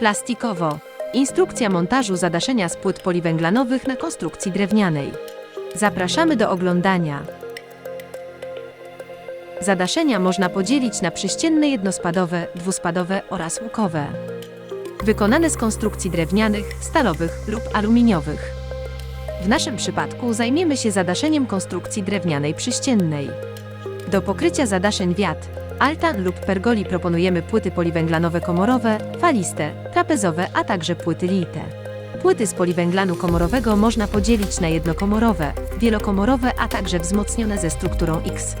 Plastikowo. Instrukcja montażu zadaszenia z płyt poliwęglanowych na konstrukcji drewnianej. Zapraszamy do oglądania. Zadaszenia można podzielić na przyścienne jednospadowe, dwuspadowe oraz łukowe. Wykonane z konstrukcji drewnianych, stalowych lub aluminiowych. W naszym przypadku zajmiemy się zadaszeniem konstrukcji drewnianej przyściennej. Do pokrycia zadaszeń wiat, altan lub pergoli proponujemy płyty poliwęglanowe komorowe, faliste, trapezowe, a także płyty lite. Płyty z poliwęglanu komorowego można podzielić na jednokomorowe, wielokomorowe, a także wzmocnione ze strukturą X.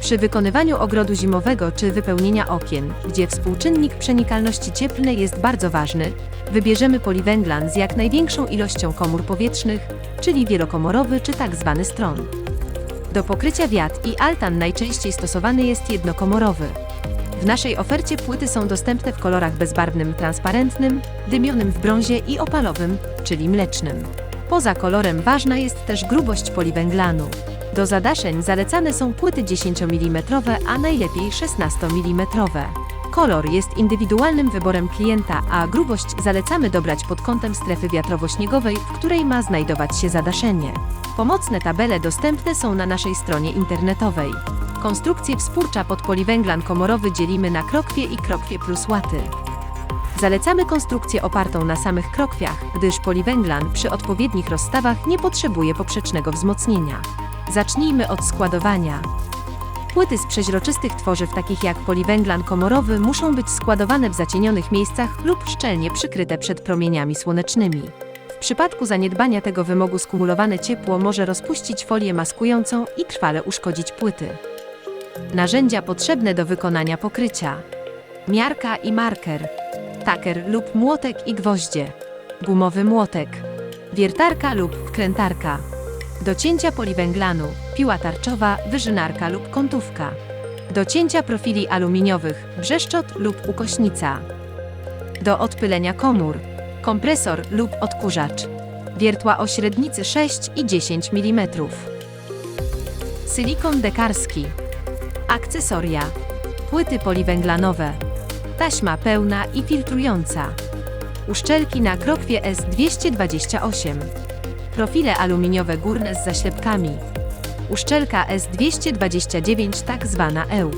Przy wykonywaniu ogrodu zimowego czy wypełnienia okien, gdzie współczynnik przenikalności cieplnej jest bardzo ważny, wybierzemy poliwęglan z jak największą ilością komór powietrznych, czyli wielokomorowy czy tak zwany stron. Do pokrycia wiat i altan najczęściej stosowany jest jednokomorowy. W naszej ofercie płyty są dostępne w kolorach bezbarwnym transparentnym, dymionym w brązie i opalowym, czyli mlecznym. Poza kolorem ważna jest też grubość poliwęglanu. Do zadaszeń zalecane są płyty 10 mm, a najlepiej 16 mm. Kolor jest indywidualnym wyborem klienta, a grubość zalecamy dobrać pod kątem strefy wiatrowo-śniegowej, w której ma znajdować się zadaszenie. Pomocne tabele dostępne są na naszej stronie internetowej. Konstrukcję wspórcza pod poliwęglan komorowy dzielimy na krokwie i krokwie plus łaty. Zalecamy konstrukcję opartą na samych krokwiach, gdyż poliwęglan przy odpowiednich rozstawach nie potrzebuje poprzecznego wzmocnienia. Zacznijmy od składowania. Płyty z przeźroczystych tworzyw takich jak poliwęglan komorowy muszą być składowane w zacienionych miejscach lub szczelnie przykryte przed promieniami słonecznymi. W przypadku zaniedbania tego wymogu skumulowane ciepło może rozpuścić folię maskującą i trwale uszkodzić płyty. Narzędzia potrzebne do wykonania pokrycia. Miarka i marker. Taker lub młotek i gwoździe. Gumowy młotek. Wiertarka lub wkrętarka. Do cięcia poliwęglanu, piła tarczowa, wyżynarka lub kątówka. Do cięcia profili aluminiowych, brzeszczot lub ukośnica. Do odpylenia komór, kompresor lub odkurzacz. Wiertła o średnicy 6 i 10 mm. Silikon dekarski. Akcesoria. Płyty poliwęglanowe. Taśma pełna i filtrująca. Uszczelki na krokwie S228. Profile aluminiowe górne z zaślepkami. Uszczelka S229 tak zwana EU.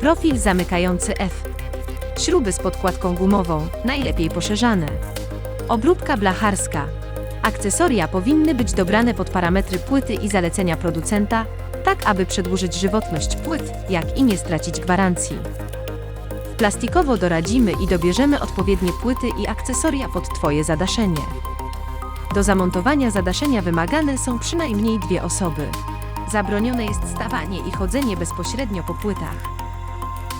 Profil zamykający F. Śruby z podkładką gumową, najlepiej poszerzane. Obróbka blacharska. Akcesoria powinny być dobrane pod parametry płyty i zalecenia producenta, tak aby przedłużyć żywotność płyt, jak i nie stracić gwarancji. Plastikowo doradzimy i dobierzemy odpowiednie płyty i akcesoria pod Twoje zadaszenie. Do zamontowania zadaszenia wymagane są przynajmniej dwie osoby. Zabronione jest stawanie i chodzenie bezpośrednio po płytach.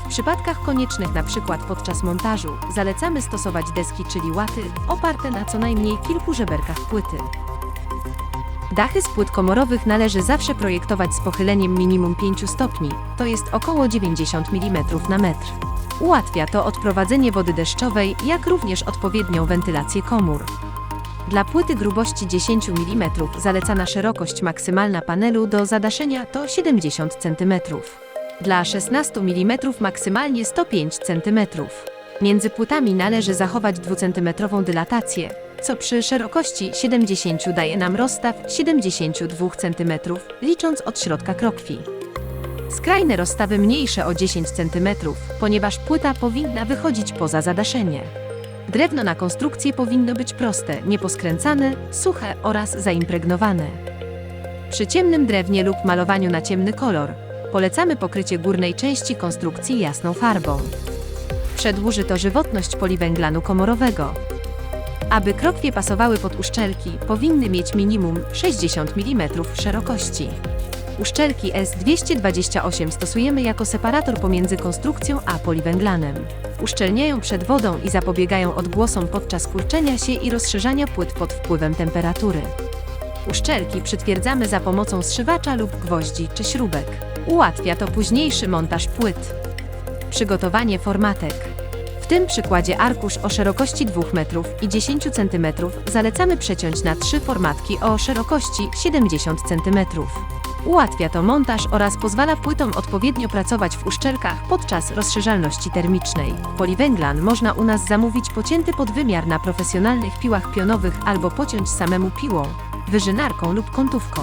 W przypadkach koniecznych np. podczas montażu zalecamy stosować deski czyli łaty oparte na co najmniej kilku żeberkach płyty. Dachy z płyt komorowych należy zawsze projektować z pochyleniem minimum 5 stopni, to jest około 90 mm na metr. Ułatwia to odprowadzenie wody deszczowej, jak również odpowiednią wentylację komór. Dla płyty grubości 10 mm zalecana szerokość maksymalna panelu do zadaszenia to 70 cm. Dla 16 mm maksymalnie 105 cm. Między płytami należy zachować 2 cm dylatację, co przy szerokości 70 daje nam rozstaw 72 cm, licząc od środka krokwi. Skrajne rozstawy mniejsze o 10 cm, ponieważ płyta powinna wychodzić poza zadaszenie. Drewno na konstrukcję powinno być proste, nieposkręcane, suche oraz zaimpregnowane. Przy ciemnym drewnie lub malowaniu na ciemny kolor polecamy pokrycie górnej części konstrukcji jasną farbą. Przedłuży to żywotność poliwęglanu komorowego. Aby krokwie pasowały pod uszczelki, powinny mieć minimum 60 mm szerokości. Uszczelki S228 stosujemy jako separator pomiędzy konstrukcją a poliwęglanem. Uszczelniają przed wodą i zapobiegają odgłosom podczas kurczenia się i rozszerzania płyt pod wpływem temperatury. Uszczelki przytwierdzamy za pomocą zszywacza lub gwoździ czy śrubek. Ułatwia to późniejszy montaż płyt. Przygotowanie formatek. W tym przykładzie arkusz o szerokości 2 metrów i 10 cm zalecamy przeciąć na trzy formatki o szerokości 70 cm. Ułatwia to montaż oraz pozwala płytom odpowiednio pracować w uszczelkach podczas rozszerzalności termicznej. Poliwęglan można u nas zamówić pocięty pod wymiar na profesjonalnych piłach pionowych albo pociąć samemu piłą, wyżynarką lub kątówką.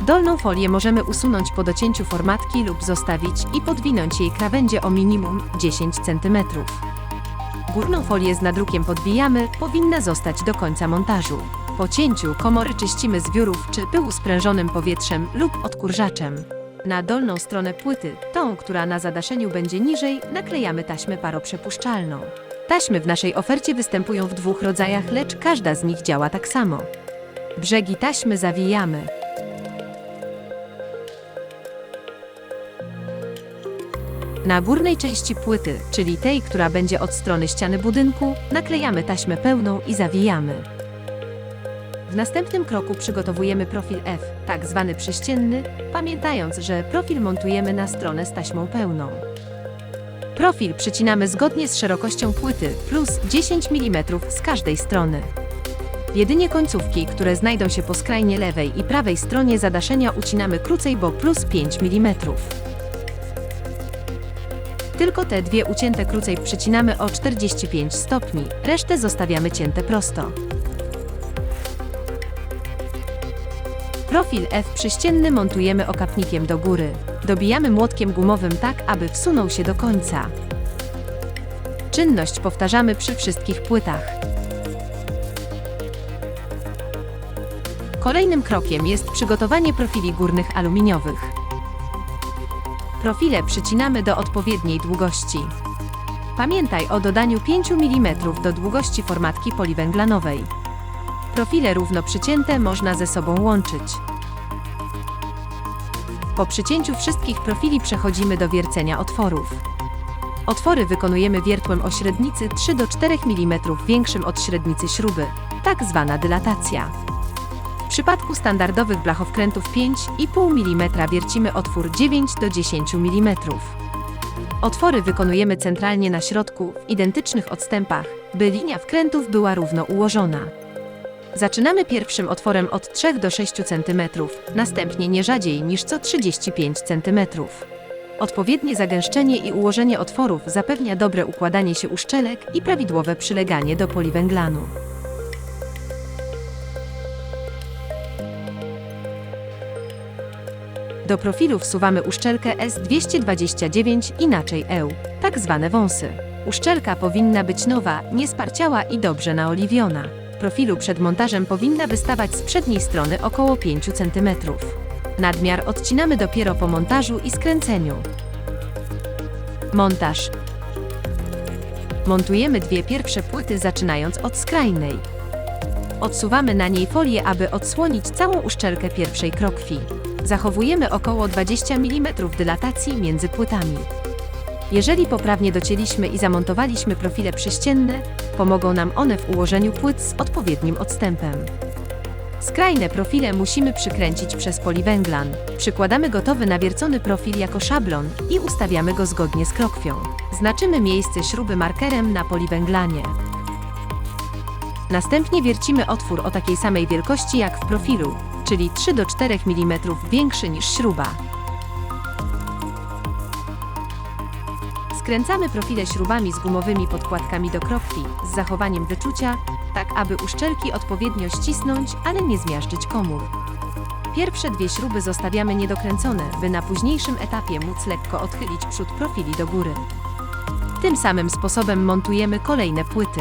Dolną folię możemy usunąć po docięciu formatki lub zostawić i podwinąć jej krawędzie o minimum 10 cm. Górną folię z nadrukiem podbijamy, powinna zostać do końca montażu. Po cięciu komory czyścimy z wiórów czy pyłu sprężonym powietrzem lub odkurzaczem. Na dolną stronę płyty, tą, która na zadaszeniu będzie niżej, naklejamy taśmę paroprzepuszczalną. Taśmy w naszej ofercie występują w dwóch rodzajach, lecz każda z nich działa tak samo. Brzegi taśmy zawijamy. Na górnej części płyty, czyli tej, która będzie od strony ściany budynku, naklejamy taśmę pełną i zawijamy. W następnym kroku przygotowujemy profil F, tak zwany prześcienny, pamiętając, że profil montujemy na stronę z taśmą pełną. Profil przycinamy zgodnie z szerokością płyty plus 10 mm z każdej strony. Jedynie końcówki, które znajdą się po skrajnie lewej i prawej stronie zadaszenia ucinamy krócej, bo plus 5 mm. Tylko te dwie ucięte krócej przycinamy o 45 stopni, resztę zostawiamy cięte prosto. Profil F przyścienny montujemy okapnikiem do góry. Dobijamy młotkiem gumowym tak, aby wsunął się do końca. Czynność powtarzamy przy wszystkich płytach. Kolejnym krokiem jest przygotowanie profili górnych aluminiowych. Profile przycinamy do odpowiedniej długości. Pamiętaj o dodaniu 5 mm do długości formatki poliwęglanowej. Profile równo przycięte można ze sobą łączyć. Po przycięciu wszystkich profili przechodzimy do wiercenia otworów. Otwory wykonujemy wiertłem o średnicy 3 do 4 mm większym od średnicy śruby, tak zwana dylatacja. W przypadku standardowych blachowkrętów 5,5 mm wiercimy otwór 9 do 10 mm. Otwory wykonujemy centralnie na środku, w identycznych odstępach, by linia wkrętów była równo ułożona. Zaczynamy pierwszym otworem od 3 do 6 cm, następnie nie rzadziej niż co 35 cm. Odpowiednie zagęszczenie i ułożenie otworów zapewnia dobre układanie się uszczelek i prawidłowe przyleganie do poliwęglanu. Do profilu wsuwamy uszczelkę S229, inaczej EU, tak zwane wąsy. Uszczelka powinna być nowa, niesparciała i dobrze naoliwiona. Profilu przed montażem powinna wystawać z przedniej strony około 5 cm. Nadmiar odcinamy dopiero po montażu i skręceniu. Montaż. Montujemy dwie pierwsze płyty zaczynając od skrajnej. Odsuwamy na niej folię, aby odsłonić całą uszczelkę pierwszej krokwi. Zachowujemy około 20 mm dylatacji między płytami. Jeżeli poprawnie docięliśmy i zamontowaliśmy profile przyścienne, pomogą nam one w ułożeniu płyt z odpowiednim odstępem. Skrajne profile musimy przykręcić przez poliwęglan. Przykładamy gotowy nawiercony profil jako szablon i ustawiamy go zgodnie z krokwią. Znaczymy miejsce śruby markerem na poliwęglanie. Następnie wiercimy otwór o takiej samej wielkości jak w profilu, czyli 3 do 4 mm większy niż śruba. Skręcamy profile śrubami z gumowymi podkładkami do krokwi z zachowaniem wyczucia, tak aby uszczelki odpowiednio ścisnąć, ale nie zmiażdżyć komór. Pierwsze dwie śruby zostawiamy niedokręcone, by na późniejszym etapie móc lekko odchylić przód profili do góry. Tym samym sposobem montujemy kolejne płyty.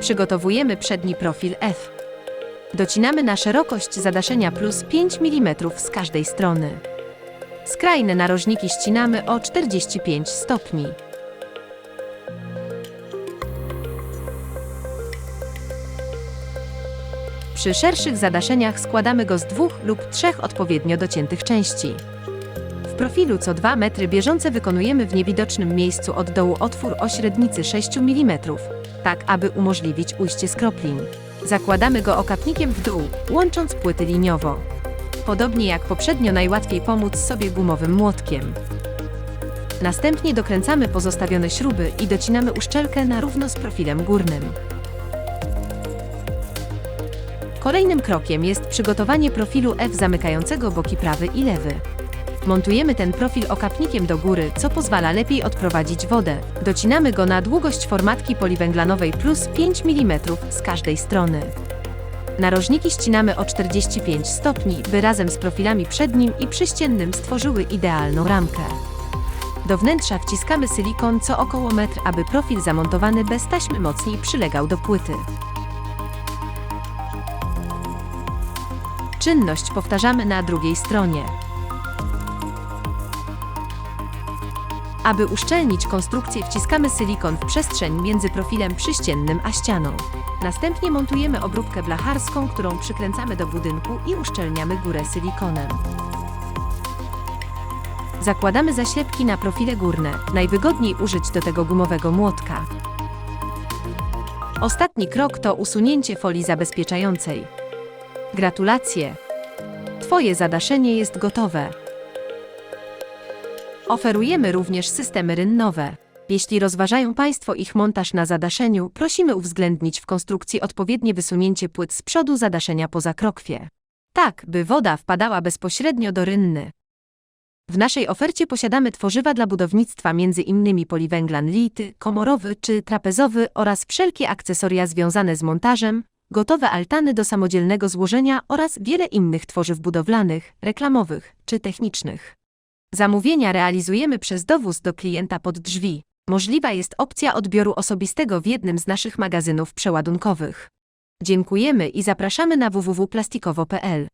Przygotowujemy przedni profil F. Docinamy na szerokość zadaszenia plus 5 mm z każdej strony. Skrajne narożniki ścinamy o 45 stopni. Przy szerszych zadaszeniach składamy go z dwóch lub trzech odpowiednio dociętych części. W profilu co 2 metry bieżące wykonujemy w niewidocznym miejscu od dołu otwór o średnicy 6 mm, tak aby umożliwić ujście skroplin. Zakładamy go okapnikiem w dół, łącząc płyty liniowo. Podobnie jak poprzednio najłatwiej pomóc sobie gumowym młotkiem. Następnie dokręcamy pozostawione śruby i docinamy uszczelkę na równo z profilem górnym. Kolejnym krokiem jest przygotowanie profilu F zamykającego boki prawy i lewy. Montujemy ten profil okapnikiem do góry, co pozwala lepiej odprowadzić wodę. Docinamy go na długość formatki poliwęglanowej plus 5 mm z każdej strony. Narożniki ścinamy o 45 stopni, by razem z profilami przednim i przyściennym stworzyły idealną ramkę. Do wnętrza wciskamy silikon co około metr, aby profil zamontowany bez taśmy mocniej przylegał do płyty. Czynność powtarzamy na drugiej stronie. Aby uszczelnić konstrukcję, wciskamy silikon w przestrzeń między profilem przyściennym a ścianą. Następnie montujemy obróbkę blacharską, którą przykręcamy do budynku i uszczelniamy górę silikonem. Zakładamy zaślepki na profile górne. Najwygodniej użyć do tego gumowego młotka. Ostatni krok to usunięcie folii zabezpieczającej. Gratulacje! Twoje zadaszenie jest gotowe. Oferujemy również systemy rynnowe. Jeśli rozważają Państwo ich montaż na zadaszeniu, prosimy uwzględnić w konstrukcji odpowiednie wysunięcie płyt z przodu zadaszenia poza krokwie. Tak, by woda wpadała bezpośrednio do rynny. W naszej ofercie posiadamy tworzywa dla budownictwa m.in. poliwęglan lity, komorowy czy trapezowy oraz wszelkie akcesoria związane z montażem, gotowe altany do samodzielnego złożenia oraz wiele innych tworzyw budowlanych, reklamowych czy technicznych. Zamówienia realizujemy przez dowóz do klienta pod drzwi. Możliwa jest opcja odbioru osobistego w jednym z naszych magazynów przeładunkowych. Dziękujemy i zapraszamy na www.plastikowo.pl.